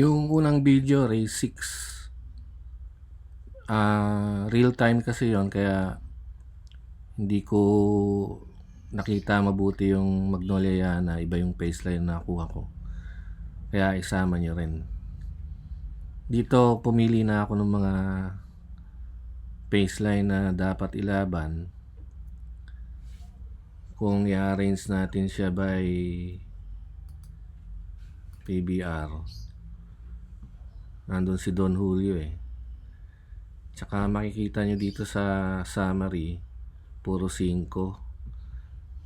Yung unang video, race 6. Ah, real time kasi yon kaya hindi ko nakita mabuti yung Magnolia Yana, iba yung baseline na nakuha ko. Kaya isama nyo rin. Dito pumili na ako ng mga baseline na dapat ilaban. Kung i-arrange natin siya by PBR. Nandun si Don Julio eh. Tsaka makikita nyo dito sa summary, puro 5.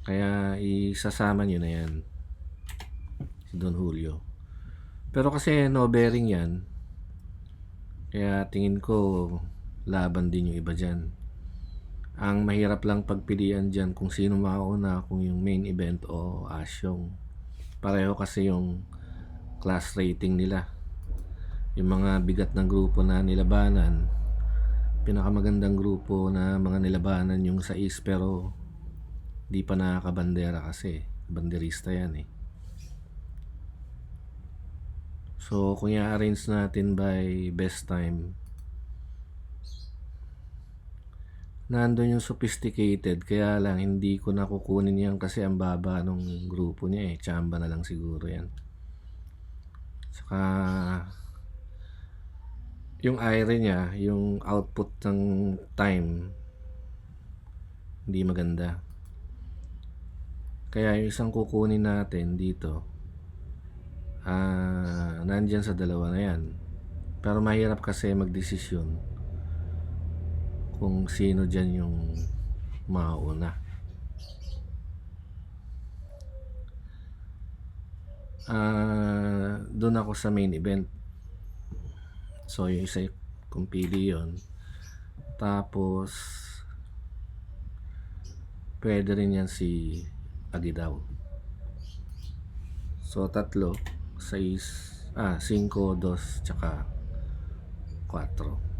Kaya isasama nyo na yan. Si Don Julio. Pero kasi no bearing yan. Kaya tingin ko laban din yung iba dyan. Ang mahirap lang pagpilian dyan kung sino makauna kung yung main event o asyong. Pareho kasi yung class rating nila. Yung mga bigat ng grupo na nilabanan, pinakamagandang grupo na mga nilabanan yung sa East pero di pa nakakabandera kasi. Banderista yan eh. So, kung i-arrange natin by best time, nandun yung sophisticated, kaya lang hindi ko nakukunin yan kasi ang baba nung grupo niya eh. Chamba na lang siguro yan. Saka, yung IRE niya, yung output ng time, hindi maganda. Kaya yung isang kukunin natin dito, ah, nandyan sa dalawa na yan. Pero mahirap kasi magdesisyon kung sino dyan yung mauna. Ah, doon ako sa main event. So, yung isa kong pili yun. Tapos, pwede rin yan si Agidaw. So, tatlo, 6, ah, 5, 2, tsaka 4.